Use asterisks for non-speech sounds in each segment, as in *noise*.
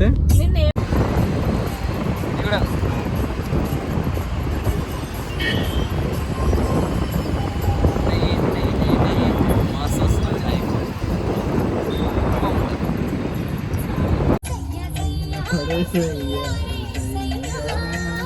చూస్తే నిన్న ఏ- ఇది కూడా నెయ్యి, నెయ్యి, నెయ్యి, నెయ్యి. మస్తు వస్తుంది నెయ్యి.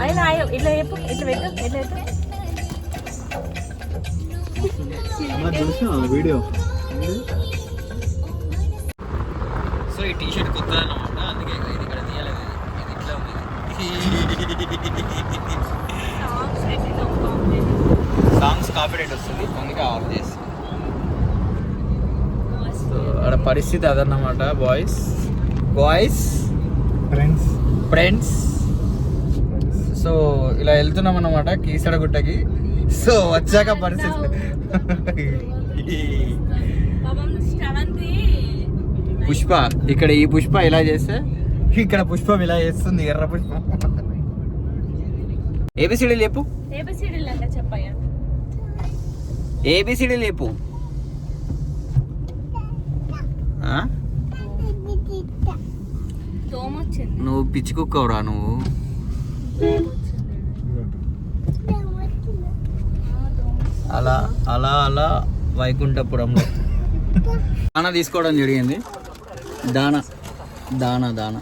అయినా ఆయ- ఇట్లా చెప్పు ఇట్లా పెట్టు ఇట్లా పెట్టు వీడియో సో ఈ టీ షర్ట్ కొత్త అనమాట అందుకే ఇది ఇక్కడ తీయలేదు ఇది ఇట్లా ఉంది సాంగ్స్ కాపీరైట్ వస్తుంది. అందుకే ఆఫ్ చేసి సో అక్కడ పరిస్థితి అదన్నమాట boys boys friends friends so ఇలా వెళ్తున్నాం అన్నమాట కీసడగుట్టకి. సో వచ్చాక పరిస్థితి. *laughs* పుష్ప ఇక్కడ ఈ పుష్ప ఇలా చేస్తే? ఇక్కడ పుష్పం ఇలా చేస్తుంది ఎర్ర పుష్పం. ఏబిసిడి లేపు ఏబిసిడి లేపు నువ్వు పిచ్చి కుక్కవురా నువ్వు. అలా అలా అలా వైకుంఠపురంలో. *laughs* దాన తీసుకోవడం జరిగింది. దాన దాన దాన.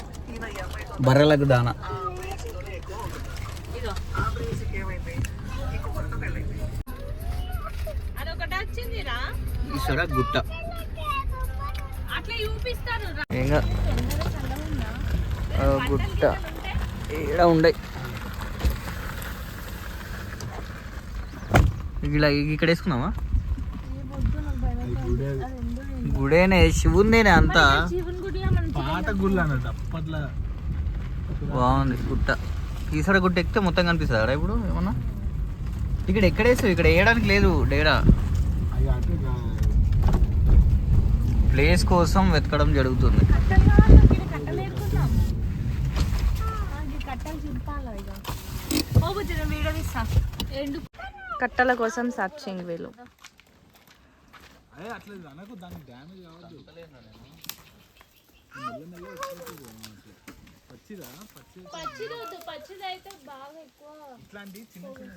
బర్రెలకు దాన. ఈశ్వర గుట్ట. ఇంకా గుట్ట. ఈడ ఉండే. ఇలా ఇక్కడ వేసుకున్నావా? గుడేనే. శివుందేనే అంతా. పాత గుళ్ళు అన్నట్టు అప్పట్లో. బాగుంది గుట్ట. ఈసారి గుట్ట ఎక్కితే మొత్తం కనిపిస్తుందా ఇప్పుడు ఏమన్నా? ఇక్కడ ఎక్కడ వేసావు? ఇక్కడ వేయడానికి లేదు డేడా ప్లేస్ కోసం వెతకడం జరుగుతుంది. కట్టలు కోసం సర్చింగ్ వీళ్ళు. అదే అట్లా అనకు దానికి డ్యామేజ్ కావద్దు. పచ్చిదా? పచ్చి పచ్చిది వద్దు పచ్చిది అయితే బాగా ఎక్కువ ఇట్లాంటి చిన్న చిన్న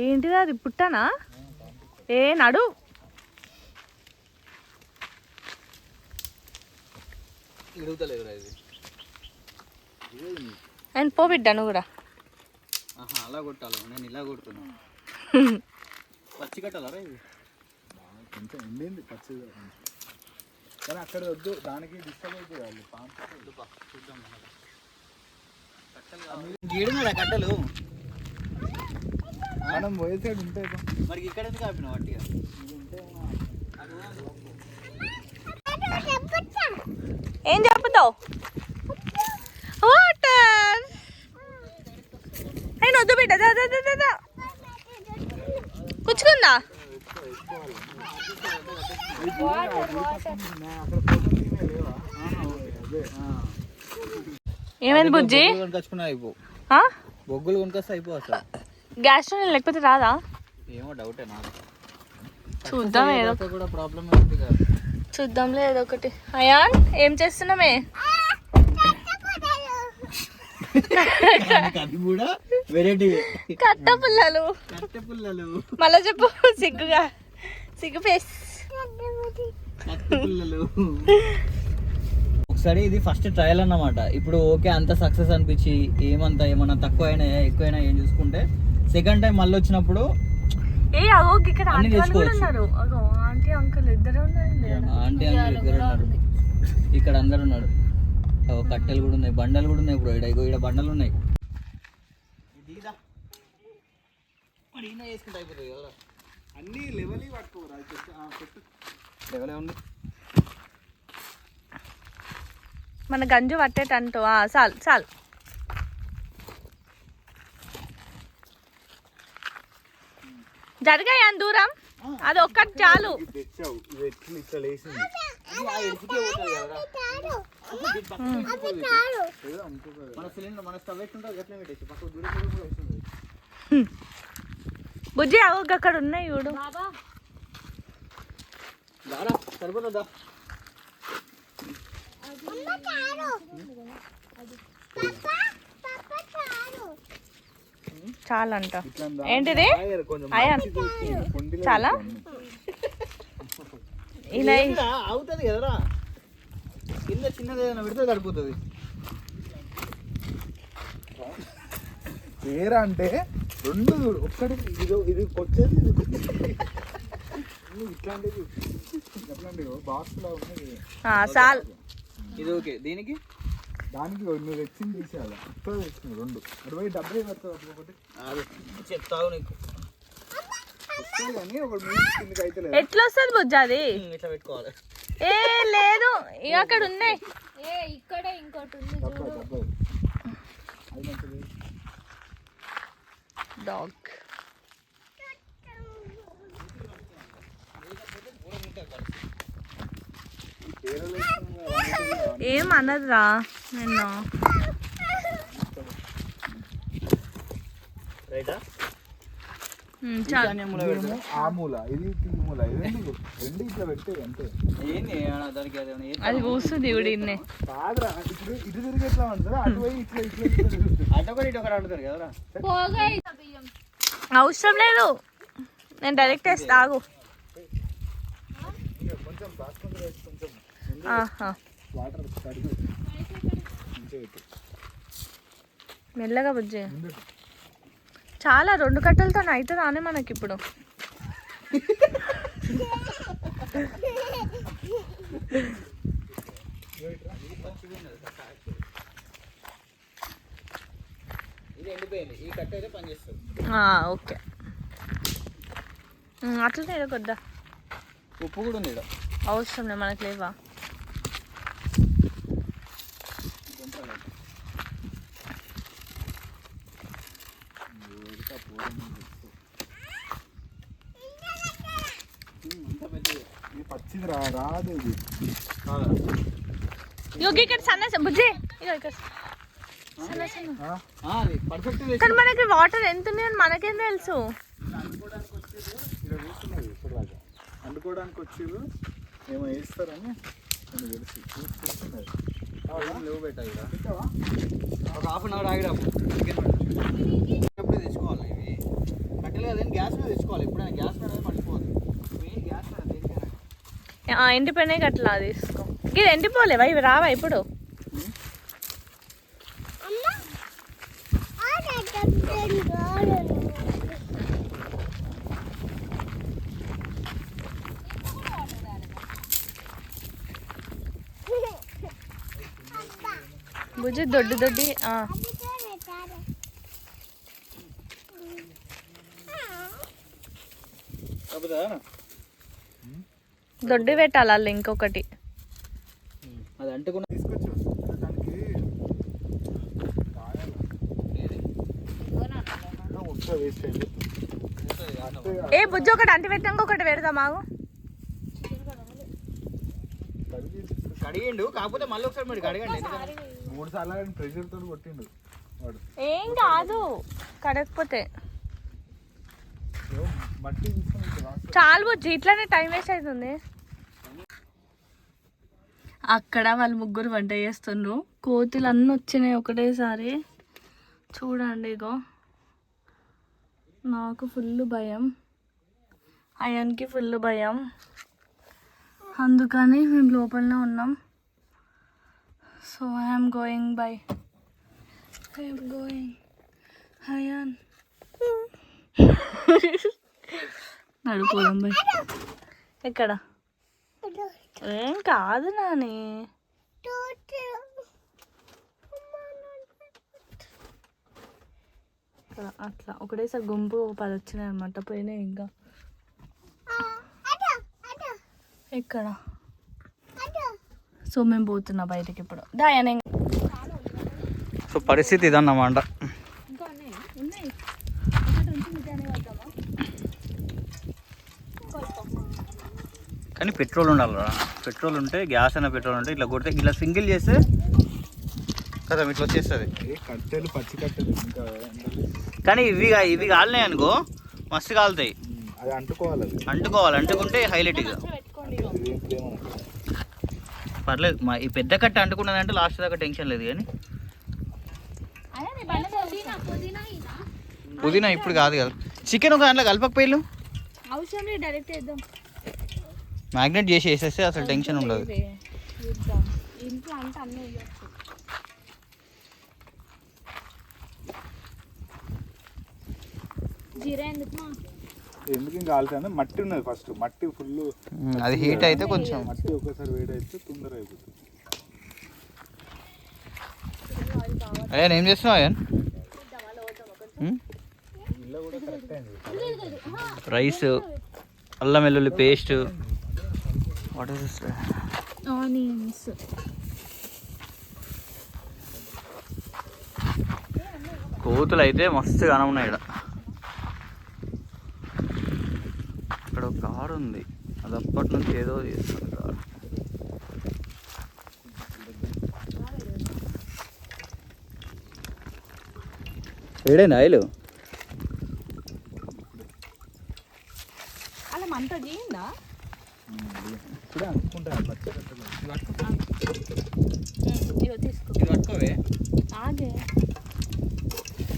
ఏంటిది అది పుట్టనా? ఏ నడు. ఇడుగుతలేదురా ఇది. అండ్ పో బిడ్డను కూడా. ఆహా అలా కొట్టాలి? నేను ఇలా కొడుతున్నా. *laughs* పచ్చి కట్టాలరా ఇది? కొంచెం ఎండింది పచ్చిగా కానీ అక్కడ వద్దు దానికి డిస్టర్బ్ అవుతుంది వాళ్ళు పాము. గీడున్నాడా కట్టలు. మనం పోయే సైడ్ ఉంటాయి. మరి ఇక్కడ ఎందుకు ఆపిన వాటిగా ఏం చెప్పుతావు? ఏమైంది బుజ్జి? బొగ్గులు కొనుకొచ్చుకున్నా అయిపో. ఆ? బొగ్గులు కొనుకొస్తే అయిపో అసలు. గ్యాస్ స్టవ్ లేకపోతే రాదా? ఏమో డౌటే నాకు. చూద్దాం ఏదో. కూడా ప్రాబ్లమ్ ఉంది కదా. చూద్దాంలే ఏదో ఒకటి. అయాన్ ఏం చేస్తున్నామే? కూడా వెరైటీ కట్ట పుల్లలు కట్టె పుల్లలు మళ్ళా చెప్పు సిగ్గుగా. సిగ్గు ఫేస్ *laughs* ఒకసారి ఇది ఫస్ట్ ట్రయల్ అన్నమాట. ఇప్పుడు ఓకే అంత సక్సెస్ అనిపించి ఏమంతా ఏమన్నా తక్కువ అయినా ఎక్కువైనా ఏం చూసుకుంటే సెకండ్ టైం మళ్ళీ వచ్చినప్పుడు ఏ అగో ఇక్కడ ఆంటీ వాళ్ళు కూడా తెచ్చుకోవచ్చు. ఉన్నారు. అగో ఆంటీ అంకుల్ ఇద్దరు ఉన్నారు. ఆంటీ అంకుల్ ఇద్దరు ఉన్నారు. ఇక్కడ అందరు ఉన్నారు. కట్టెలు కూడా ఉన్నాయి బండలు కూడా ఉన్నాయి ఇప్పుడు ఇక్కడ ఇక్కడ బండలు ఉన్నాయి. అన్ని లెవెల్ పట్టుకోరా? ఉంది. మన గంజు పట్టేటంటూ ఆ, చాలు చాలు. జరిగాయి అని దూరం? అది ఒక్కటి చాలు. బుజ్జి అక్కడ ఉన్నాయి చూడు. దారా సరిపోతుందా? చాలా. అంట ఏంటిది? అయాన్ చాలా? ఇలా అవుతుంది కదరా. కింద చిన్నది ఏదైనా పెడితే సరిపోతుంది. పేర అంటే రెండు చూడు ఒక్కటి ఇది ఇది వచ్చేది ఇది. వచ్చేది. ఇన్ని ఇట్లాంటివి ఎట్లాంటివి? బాక్స్ లా ఉన్నది. ఆ, చాలు ఇది ఓకే. దీనికి? దానికి నువ్వు తెచ్చింది తీసేయాలి. ఇప్పుడు తెచ్చింది రెండు. అరవై డెబ్బై పడుతుంది ఒకటి అది. చెప్తావు నీకు. ఎట్లా వస్తుంది బుజ్జ అది? ఇట్లా పెట్టుకోవాలి. ఏ లేదు. ఇక అక్కడ ఉన్నాయి. ఏ ఇక్కడే ఇంకోటి ఉంది డాగ్ ఈ పేరలు వేసుకుని వాడుతుంది. ఏం అనదురా నిన్ను రైటా ఉమ్, చాలు ధాన్యములో ఇదేమో ఆ మూల ఇది ఈ మూల ఇది రెండు రెండు ఇట్లా పెట్టే అంతే ఏంది ఏమన్నా దానికి అది ఏం- కూస్తుంది ఇవిడ ఇన్నే. కాదురా ఇప్పుడు ఇటు తిరిగి ఎట్లా ఉంటుంది అటు ఒకటి ఇటు కదరా? అవసరం లేదు. నేను డైరెక్ట్ వేస్తా ఆగు. వాటర్ మెల్లగా బుజ్జి. చాలా రెండు కట్టలతో అయితే రానే మనకి ఇప్పుడు ఇది ఎండిపోయింది. ఈ కట్ట అయితే పనిచేస్తుంది ఆ, ఓకే. అట్లనే కొద్దా. ఉప్పు కూడా ఉంది అవసరం లేదు మనకి లేవా? రాదు ఇగో ఇక్కడ సన్న బుజ్జి. ఇగో ఇక్కడ. కానీ మనకి వాటర్ ఎంత అని మనకేం తెలుసు? వండుకోవడానికి వచ్చిర్రు ఏమో వేస్తారని తెలిసి. చూసి కూర్చున్నది లేవు పెట్టాలి? ఒక హాఫ్ అన్ అవర్ ఆగిరాము చికెన్ ఎప్పుడు తెచ్చుకోవాలి ఇవి కట్టెలు కదండి గ్యాస్ మీద తెచ్చుకోవాలి ఎప్పుడైనా గ్యాస్ మీద అయితే పడిపోదు మెయిన్ గ్యాస్ మీద దేనికైనా ఆ, ఎండిపోయినాయి అట్లా తీసుకో. ఇది ఎండిపోలేవా ఇవి రావా ఇప్పుడు? బుజ్జి దొడ్డి దొడ్డి ఆ. దొడ్డి పెట్టాలి అల్ల ఇంకొకటి అది అంటుకున్న ఏ బుజ్జి ఒకటి అంటి పెట్టాక ఒకటి పెడదాం కడిగి కడిగిండు కాకపోతే మళ్ళీ ఒకసారి మీరు కడగండి మూడు సార్లు ప్రెషర్ తోటి కొట్టిండు ఏం కాదు కడగకపోతే ఏమో మట్టి తీసుకొని ఇట్లా రాస్తాడు. చాలు బుజ్జి ఇట్లానే టైం వేస్ట్ అవుతుంది. అక్కడ వాళ్ళు ముగ్గురు వంట చేస్తుండ్రు. కోతులు అన్నీ వచ్చినాయి ఒకటేసారి. చూడండి ఇగో. నాకు ఫుల్ భయం. అయాన్కి ఫుల్ భయం. అందుకని మేము లోపలనే ఉన్నాం. So I'm going bye I'm going Ayaan నడుపోదాం bye. ఎక్కడ? ఏం కాదు నాని. ఇక్కడ అట్లా. ఒకటేసారి గుంపు పది వచ్చినాయి అనమాట పోయినాయి ఇంకా. ఎక్కడ? సో మేము పోతున్నా బయటకి ఇప్పుడు. దాయనే సో పరిస్థితి ఇదన్నమాట కానీ పెట్రోల్ ఉండాలిరా పెట్రోల్ ఉంటే గ్యాస్ అయినా పెట్రోల్ ఉంటే ఇట్లా కొడితే ఇట్లా సింగిల్ చేస్తే కదా ఇట్లా వచ్చేస్తుంది. ఏ కట్టెలు పచ్చి కట్టెలు ఇంకా. కానీ ఇవి ఇవి కాలినాయి అనుకో మస్తు కాలుతాయి. అది అంటుకోవాలి అంటుకోవాలి అంటుకుంటే హైలైట్ ఇక. పర్లేదు మా ఈ పెద్ద కట్ట అంటుకున్నదంటే లాస్ట్ దాకా టెన్షన్ లేదు కానీ. పుదీనా పుదీనా ఇదా పుదీనా ఇప్పుడు కాదు కదా. చికెన్ ఒక దాంట్లో కలపకపోయిల్లు అవసరం లేదు డైరెక్ట్ వేద్దాం మ్యాగ్నెట్ చేసి వేసేస్తే అసలు టెన్షన్ ఉండదు. ఇంట్లో అంటే అన్నీ వేయచ్చు. జీరా ఎందుకు ఇంకా ఆల్సిన మట్టి ఉన్నది ఫస్ట్ మట్టి ఫుల్ అది హీట్ అయితే కొంచెం. మట్టి ఒకసారి వేడి అయితే తొందర అయిపోతుంది. అయ్యా ఏం చేస్తున్నావు అయ్యా ఉమ్? ఇల్లు కూడా కరెక్ట్ అయింది. రైస్ అల్లం వెల్లుల్లి paste what is this onions. కోతులు అయితే మస్తు గానం ఉన్నాయి ఇక్కడ ఇక్కడ ఒక కారు ఉంది. అది అప్పటి నుంచి ఏదో చేస్తుంది కారు. ఏడైంది ఆయిల్ అలా మంట చేయిందా తీసుకో. ఇది పట్టుకోవే. ఆగే.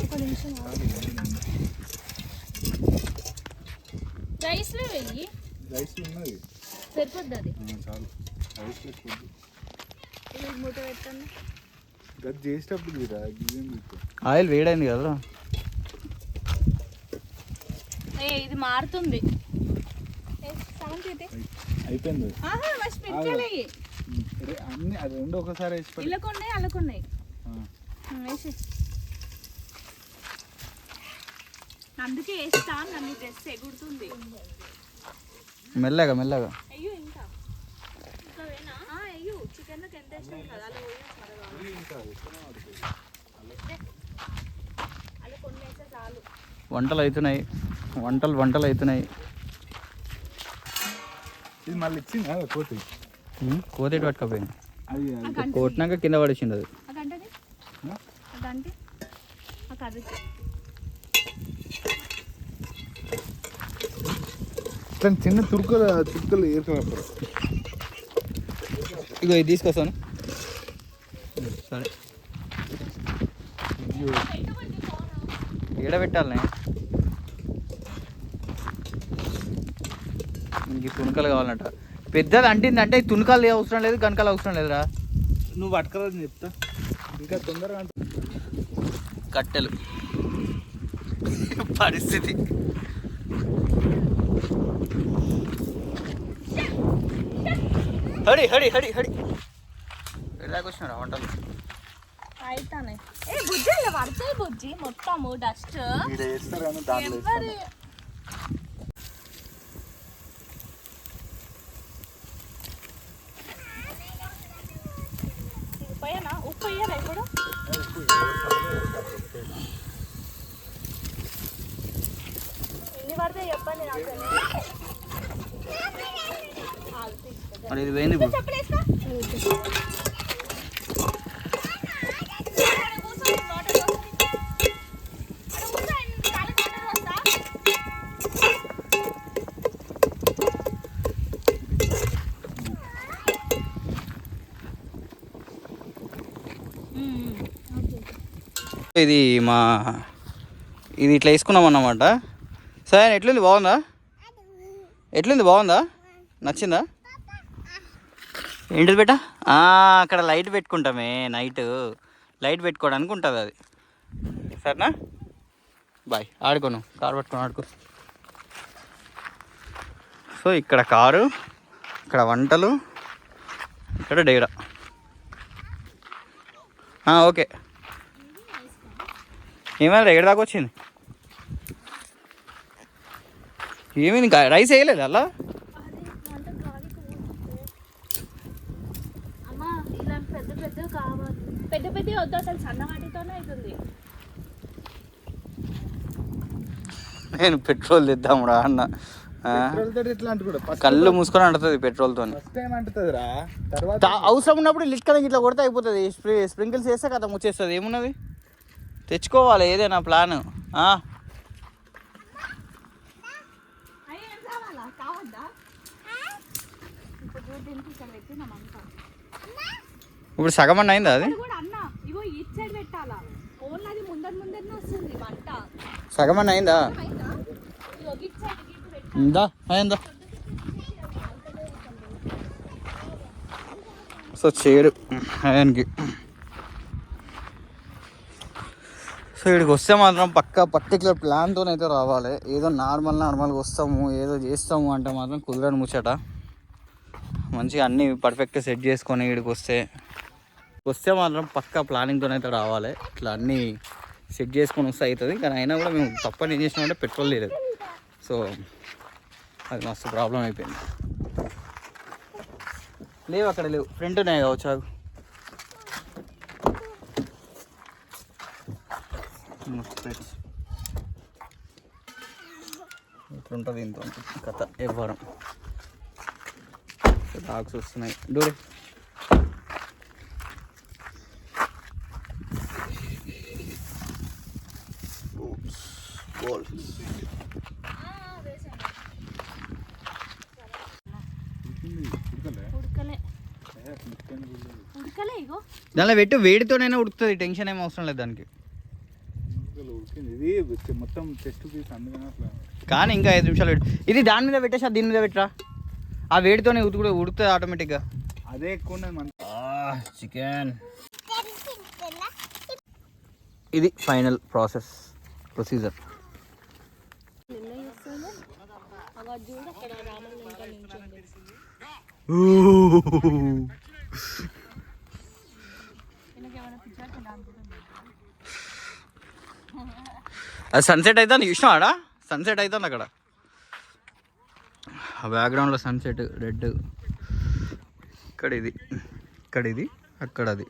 ఒక నిమిషం ఆగు. రైస్లో వెయ్యి రైస్ ఉన్నది. సరిపోద్ది అది? చాలు. రైస్ ఇది పెట్టండి గది చేసేటప్పుడు ఇదేం ఆయిల్ వేడైంది కదా ఏ ఇది మారుతుంది. ఏ, సౌండ్. అయిపోయింది. అన్ని అది రెండు ఒకసారి వేసి ఇళ్ళకున్నాయి అల్లకున్నాయి. వేసి. అందుకే వేస్తా నన్ను డ్రెస్ ఎగురుతుంది. మెల్లగా మెల్లగా. అయ్యో ఇంకా. ఇంకా వేనా? అయ్యో చికెన్ ఎంత వేసాను కదా అలా వంటలు అవుతున్నాయి. వంటలు వంటలు అవుతున్నాయి. ఇది మళ్ళీ ఇచ్చింది? కదా కోతి. కోతేటి పట్టుకపోయింది? కొట్టినాక కింద పడేసింది అది. చిన్న తురుకలు తురుకలు ఏరుకున్నప్పుడు ఇగో ఇది తీసుకొస్తాను. సరే. ఏడ తుణుకలు కావాలంట. పెద్దది అంటింది అంటే ఈ తుణుకాలు అవసరం లేదు కనకాలు అవసరం లేదురా. నువ్వు పట్టుకోరాదు చెప్తా. ఇంకా తొందరగా అంటే. కట్టెలు. పరిస్థితి. హడి హడి హడి హడి. ఎలాగ వచ్చినారా వంటలు? అయితానే. ఏ బుజ్జి ఇలా పడతాయి బుజ్జి? మొత్తము డస్ట్ ఎవరు వేస్తాను పోయానా ఉప్పు వేయాలా ఇప్పుడు ఎన్ని పడతాయి చెప్పండి నాకు ఆగు, తీసుకో. మరి ఇది పోయింది ఇప్పుడు ఇది మా ఇది ఇట్లా వేసుకున్నాం అన్నమాట. సరే ఎట్లుంది? బాగుందా? ఎట్లుంది? బాగుందా? నచ్చిందా? ఏంటిది బేట? అక్కడ లైట్ పెట్టుకుంటామే నైట్. లైట్ పెట్టుకోవడానికి ఉంటుంది అది. సరేనా? బాయ్. ఆడుకోను కారు పట్టుకొని ఆడుకో. సో ఇక్కడ కారు ఇక్కడ వంటలు ఇక్కడ డేరా. ఓకే. ఏమైనా ఎక్కడ దాకా వచ్చింది? ఏమైంది? రైస్ వేయలేదు అలా అమ్మా ఇలాంటి పెద్ద పెద్ద కావాలి. పెద్ద పెద్ద వద్దు అసలు సన్న వాటితోనే అవుతుంది. నేను పెట్రోల్ తెద్దామురా అన్న. కళ్ళు మూసుకొని అంటుంది పెట్రోల్తో ఫస్ట్ టైం అంటుతుంది తర్వాత అవసరం ఉన్నప్పుడు లిక్కన ఇట్లా కొడితే అయిపోతుంది. స్ప్రి స్ప్రింకిల్స్ వేస్తే కదా వచ్చేస్తుంది ఏమున్నది? తెచ్చుకోవాలి ఏదైనా ప్లాన్ అయ్యో ఏం కావాలా కావద్దా ఇప్పుడు సగం అన్న అయిందా అది? సగం అన్న అయిందా? ఇందా అయిందా? సో చేయడు ఆయనకి. సో ఇక్కడికి వస్తే మాత్రం పక్క పర్టికులర్ ప్లాన్తో అయితే రావాలి. ఏదో నార్మల్ నార్మల్గా వస్తాము ఏదో చేస్తాము అంటే మాత్రం కుదరని ముచ్చట. మంచిగా అన్నీ పర్ఫెక్ట్గా సెట్ చేసుకొని ఇక్కడికి వస్తే వస్తే మాత్రం పక్కా ప్లానింగ్తో అయితే రావాలి. ఇట్లా అన్నీ సెట్ చేసుకొని వస్తే అవుతుంది కానీ అయినా కూడా మేము తప్పని ఏం చేసినామంటే పెట్రోల్ లేదు సో అది మస్తు ప్రాబ్లం అయిపోయింది. లేవు అక్కడ లేవు. ఫ్రంట్ ఉన్నాయి కావచ్చు? అవి ఇట్లుంటుంది ఇంత కథ ఇవ్వడం డాగ్స్ వస్తున్నాయి. డూరే దానిలో పెట్టు వేడితోనైనా ఉడుకుతుంది టెన్షన్ ఏం అవసరం లేదు దానికి. ఉడికింది. ఇది మొత్తం టెస్ట్ పీస్ కానీ ఇంకా ఐదు నిమిషాలు పెట్టు. ఇది దాని మీద పెట్టేసి దీని మీద పెట్టరా? ఆ వేడితోనే ఉతుకుడు ఉడుకుతుంది ఆటోమేటిక్గా అదే ఎక్కువ చికెన్. ఇది ఫైనల్ ప్రాసెస్ ప్రొసీజర్. అది సన్సెట్ అవుతుంది చూసినా ఆడ సన్సెట్ అవుతుంది అక్కడ. ఆ బ్యాక్గ్రౌండ్లో సన్సెట్ రెడ్ ఇక్కడ ఇది. ఇక్కడ ఇది అక్కడ అది.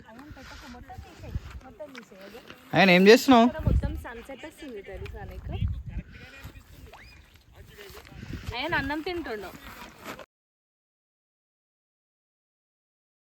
ఆయన ఏం చేస్తున్నావు? ఆయన అన్నం తింటున్నావు